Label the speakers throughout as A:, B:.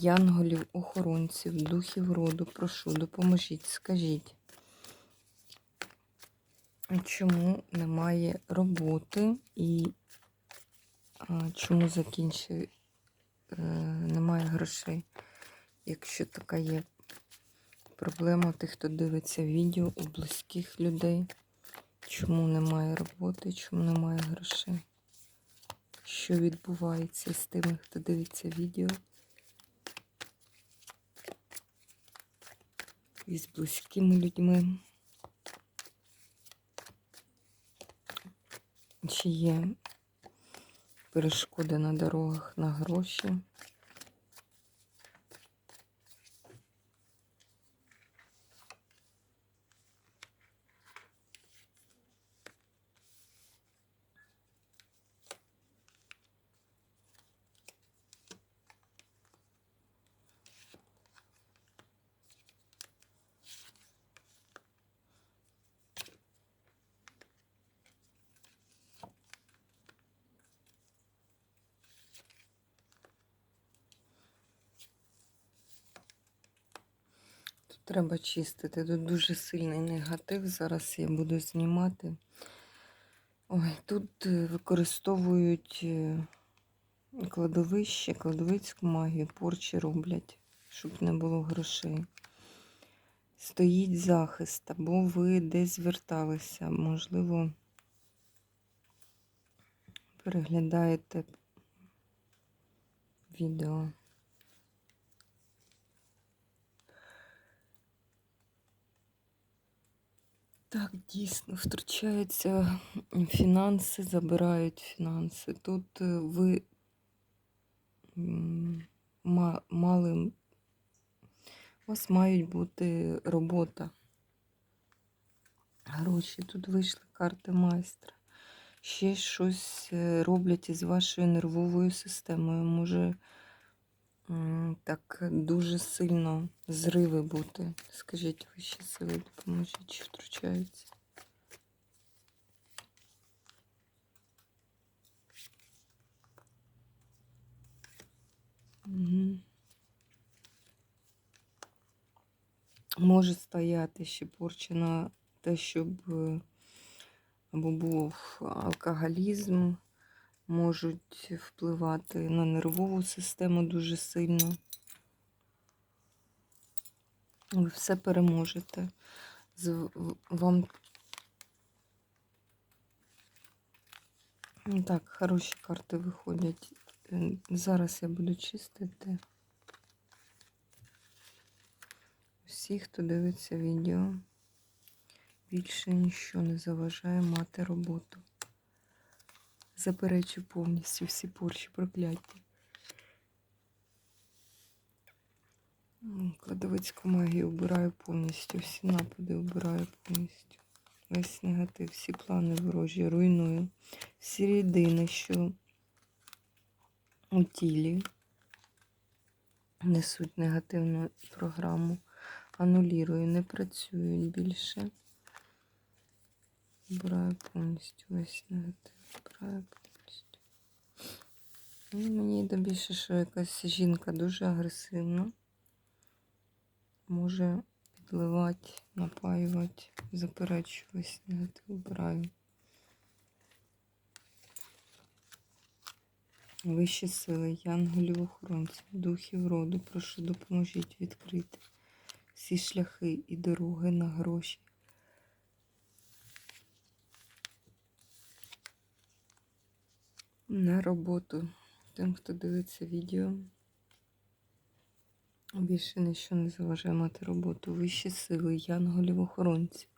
A: Янголів, охоронців, духів роду, прошу, допоможіть, скажіть, чому немає роботи і чому закінчив, е, немає грошей, якщо така є проблема тих, хто дивиться відео у близьких людей, чому немає роботи, чому немає грошей, що відбувається з тими, хто дивиться відео. Із близькими людьми. Чи є перешкоди на дорогах на гроші? Треба чистити. Тут дуже сильний негатив. Зараз я буду знімати. Ой, тут е, використовують е, кладовище, кладовицьку магію, порчі роблять, щоб не було грошей. Стоїть захист, або ви десь зверталися, можливо, переглядаєте відео. Так, дійсно, втручаються фінанси, забирають фінанси. Тут е, ви ма- мали, у вас мають бути робота. Гроші. Тут вийшли карти майстра. Ще щось е, роблять із вашою нервовою системою. Може так дуже сильно зриви бути. Скажіть, ви ще сили допоможіть, що втручаються. Угу. Може стояти ще порча на те, щоб або був алкоголізм, можуть впливати на нервову систему дуже сильно. Ви все переможете. Вам Ну, так, хороші карти виходять. Е, Зараз я буду чистити. Всі, хто дивиться відео, більше нічого не заважає мати роботу. Заперечу повністю всі порчі прокляття. Кладовицьку магію вбираю повністю, всі напади вбираю повністю. Весь негатив, всі плани ворожі, руйную. Всі рідини, що у тілі несуть негативну програму, анулірую, не працюють більше. Вбираю повністю весь негатив, вбираю повністю. Ну, Мені йде більше, що якась жінка дуже агресивна. Може підливати, напаювати, заперечу весь негатив, вбираю. Вищі сили, янголів охоронців, духів роду, прошу допоможіть відкрити всі шляхи і дороги на гроші. На роботу тим, хто дивиться відео. Більше нічого не заважає мати роботу. Вищі сили, янголів охоронців,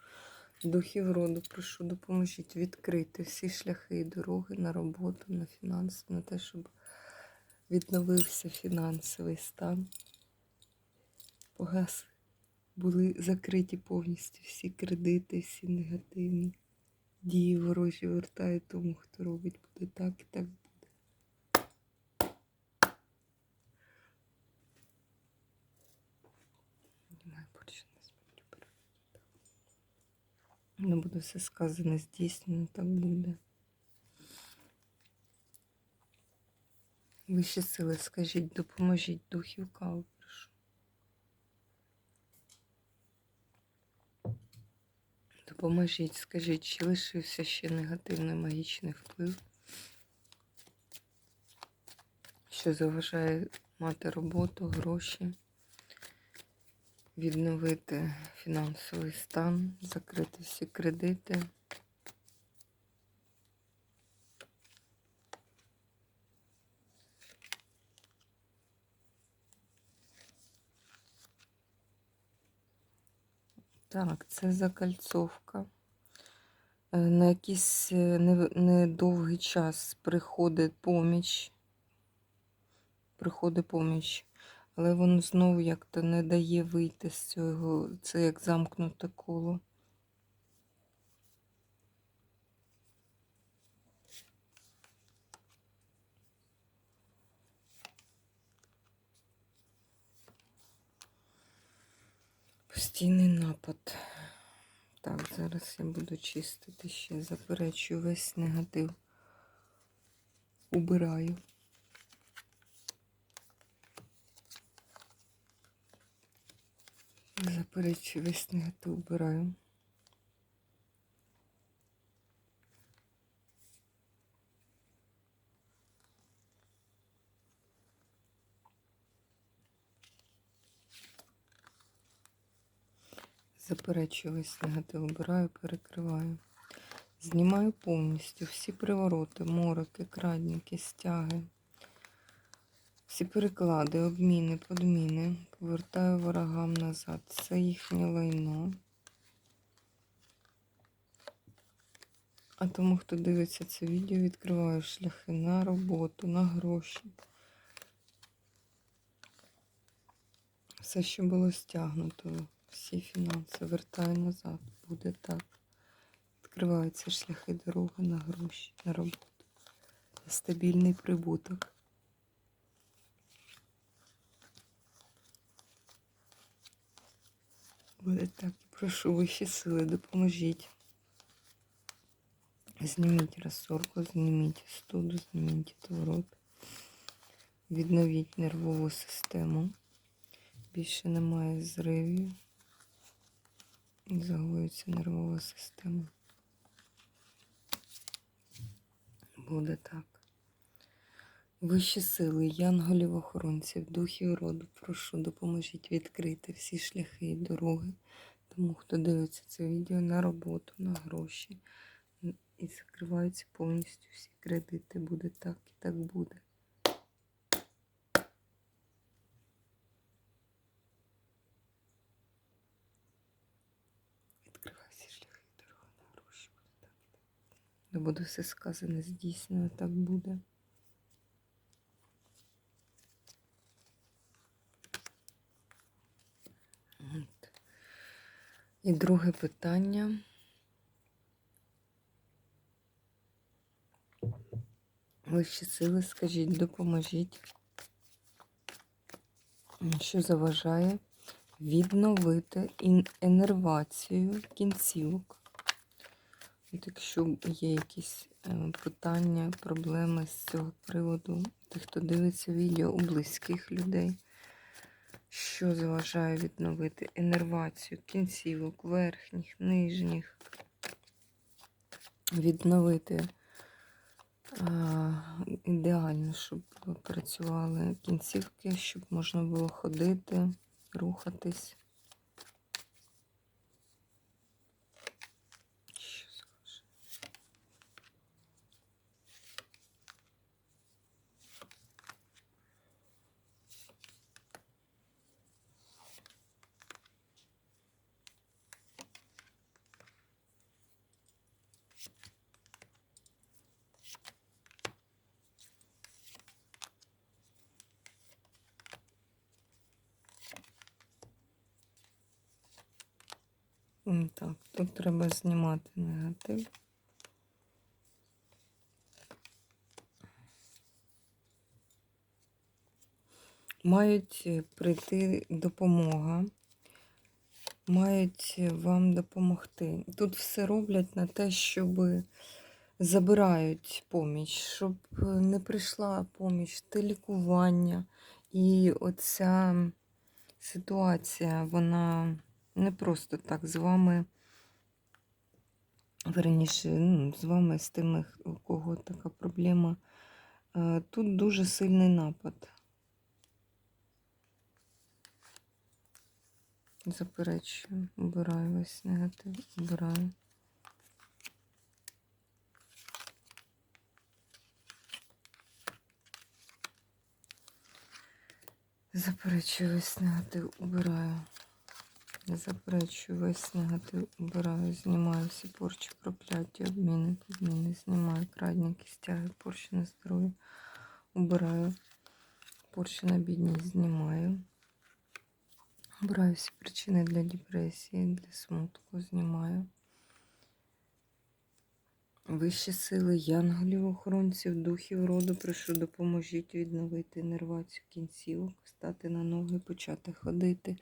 A: духів роду, прошу допоможіть відкрити всі шляхи і дороги на роботу, на фінанси, на те, щоб відновився фінансовий стан. погас. Були закриті повністю всі кредити, всі негативні дії ворожі вертають тому, хто робить, буде так і так буде. Немає більше не зможу. Не буде все сказане, здійснено, так буде. Вищі сили, скажіть, допоможіть духів Допоможіть, скажіть, чи лишився ще негативний магічний вплив, що заважає мати роботу, гроші, відновити фінансовий стан, закрити всі кредити. Так, це закальцовка. Е, На якийсь е, недовгий час приходить поміч. Приходить поміч. Але воно знову як-то не дає вийти з цього. Це як замкнуте коло. Постійний напад. Так, зараз я буду чистити ще, заперечую весь негатив. Убираю. Заперечу весь негатив, убираю. Заперечую весь негатив, обираю, перекриваю. Знімаю повністю всі привороти, мороки, крадники, стяги, всі переклади, обміни, подміни. Повертаю ворогам назад. Це їхнє лайно. А тому, хто дивиться це відео, відкриваю шляхи на роботу, на гроші. Все, що було стягнуто, всі фінанси вертаю назад. Буде так. Відкриваються шляхи дороги на гроші, на роботу. На стабільний прибуток. Буде так. Прошу вищі сили, допоможіть. Зніміть розсорку, зніміть студу, зніміть творот. Відновіть нервову систему. Більше немає зривів. Загоюється нервова система. Буде так. Вищі сили, янголів охоронців, духів роду, прошу, допоможіть відкрити всі шляхи і дороги. Тому хто дивиться це відео на роботу, на гроші. І закриваються повністю всі кредити. Буде так і так буде. Відкривай всі шляхи і дороги на гроші. Буде так і так. Не буде все сказане, здійснено, так буде. От. І друге питання. Вищі сили, скажіть, допоможіть, що заважає відновити ін- енервацію кінцівок. От якщо є якісь е, питання, проблеми з цього приводу, тих, хто дивиться відео у близьких людей, що заважає відновити енервацію кінцівок, верхніх, нижніх, відновити а, ідеально, щоб працювали кінцівки, щоб можна було ходити, рухатись. Так, тут треба знімати негатив. Мають прийти допомога, мають вам допомогти. Тут все роблять на те, щоб забирають поміч, щоб не прийшла поміч, те лікування. І оця ситуація, вона не просто так з вами, верніше, ну, з вами, з тими, у кого така проблема. Е, Тут дуже сильний напад. Заперечую, обираю весь негатив, обираю. Заперечую весь негатив, убираю. Заперечую весь негатив, убираю, знімаю всі порчі, прокляття, обміни, підміни, знімаю крадники, стяги, порчі на здоров'я, убираю. Порчі на бідність знімаю. Обираю всі причини для депресії, для смутку, знімаю. Вищі сили, янголів, охоронців, духів роду, прошу, допоможіть відновити нервацію кінцівок, стати на ноги, почати ходити,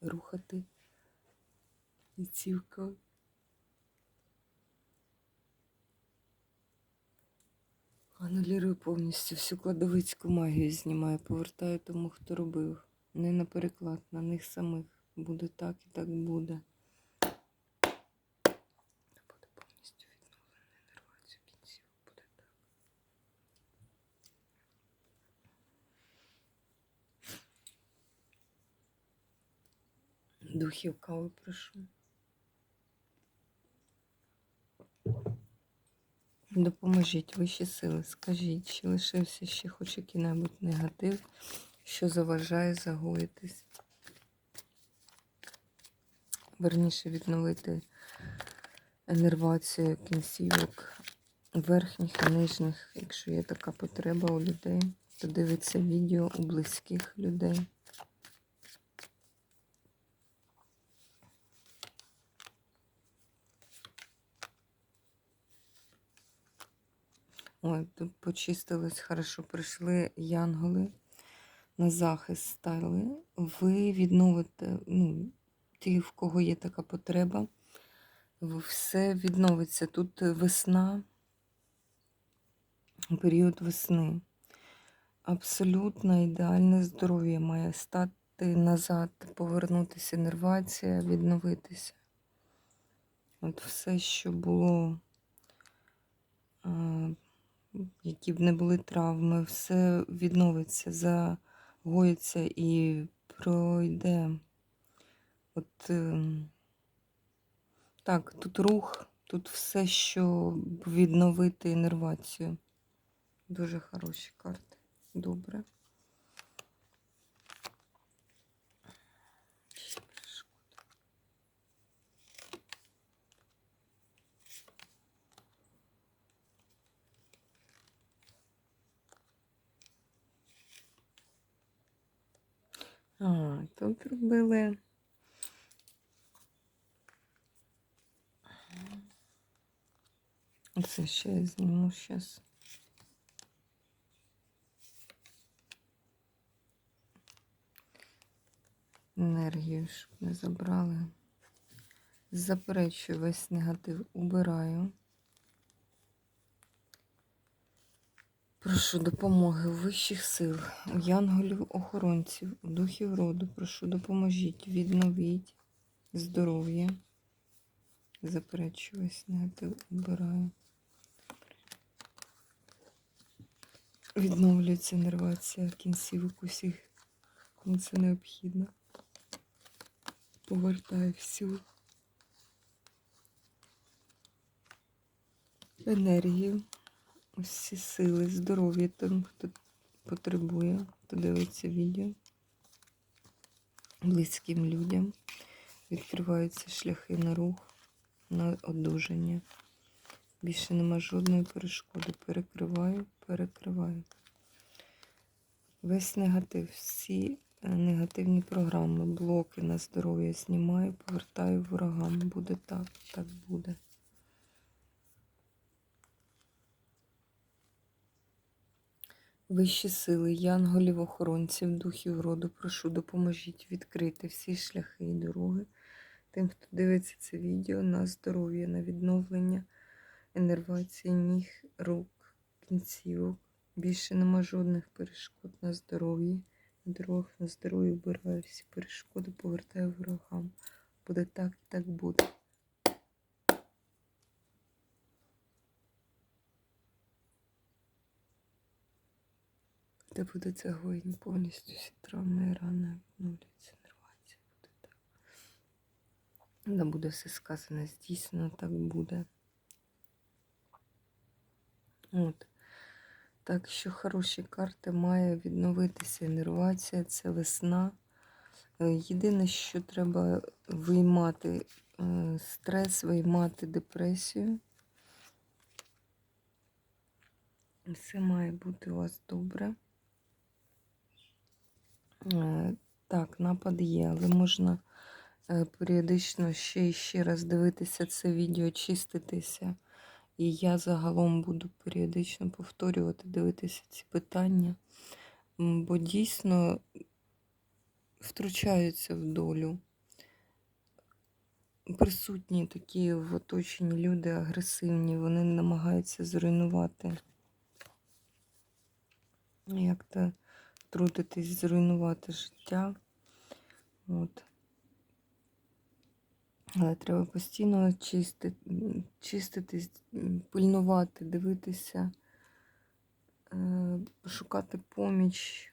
A: рухати кінцівка. Анулірую повністю всю кладовицьку магію знімаю, повертаю тому, хто робив. Не на переклад, на них самих. Буде так і так буде. Буде повністю відновлена нервацію кінцівок. Буде так. Духів кави прошу. Допоможіть вищі сили, скажіть, чи лишився ще хоч який-небудь негатив, що заважає загоїтись. Верніше відновити енервацію кінцівок верхніх і нижніх, якщо є така потреба у людей, то дивиться відео у близьких людей. Ой, тут почистилось хорошо. Прийшли янголи на захист стали. Ви відновите, ну, ті, в кого є така потреба, все відновиться. Тут весна, період весни. Абсолютно ідеальне здоров'я має стати назад, повернутися інервація, відновитися. От все, що було. Які б не були травми, все відновиться, загоїться і пройде. От ем, так, тут рух, тут все, що відновити інервацію. Дуже хороші карти. Добре. А, тут робили. Оце ще я зніму зараз. Енергію, щоб не забрали. Заперечую весь негатив, убираю. Прошу допомоги у вищих сил, у янголів, охоронців, у духів роду. Прошу допоможіть, відновіть здоров'я. Заперечую весь негатив, убираю. Відновлюється нервація кінцівок усіх, кому це необхідно. Повертаю всю енергію, усі сили, здоров'я тим, хто потребує, хто дивиться відео. Близьким людям відкриваються шляхи на рух, на одужання. Більше нема жодної перешкоди. Перекриваю, перекриваю. Весь негатив, всі е, негативні програми, блоки на здоров'я знімаю, повертаю ворогам. Буде так, так буде. Вищі сили, янголів, охоронців, духів роду, прошу, допоможіть відкрити всі шляхи і дороги тим, хто дивиться це відео на здоров'я, на відновлення енервації ніг, рук, кінцівок. Більше нема жодних перешкод на здоров'ї. На дорогах на здоров'я вбираю всі перешкоди, повертаю ворогам. Буде так і так буде. Де буде загоєні повністю всі травми і рани, відновлюється нервація. Буде так. Де буде все сказане, здійснено, так буде. От. Так що хороші карти має відновитися інервація, це весна. Е, Єдине, що треба виймати е, стрес, виймати депресію. Все має бути у вас добре. Е, Так, напад є, але можна е, періодично ще і ще раз дивитися це відео, чиститися. І я загалом буду періодично повторювати, дивитися ці питання, бо дійсно втручаються в долю. Присутні такі в оточенні люди агресивні, вони намагаються зруйнувати. Як-то трудитись, зруйнувати життя. От. Але треба постійно чисти, м, чиститись, пильнувати, дивитися, е, шукати поміч.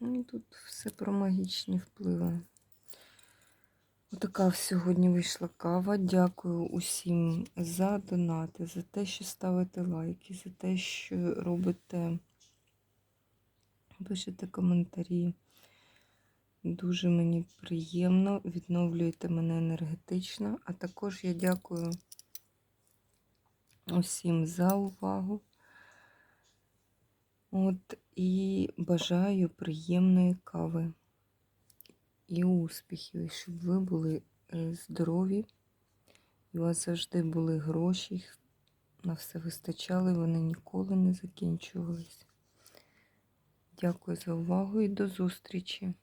A: Ну, і тут все про магічні впливи. Отака сьогодні вийшла кава. Дякую усім за донати, за те, що ставите лайки, за те, що робите, пишете коментарі. Дуже мені приємно, відновлюєте мене енергетично. А також я дякую усім за увагу. От, і бажаю приємної кави і успіхів, щоб ви були е, здорові, і у вас завжди були гроші, на все вистачало, і вони ніколи не закінчувалися. Дякую за увагу і до зустрічі!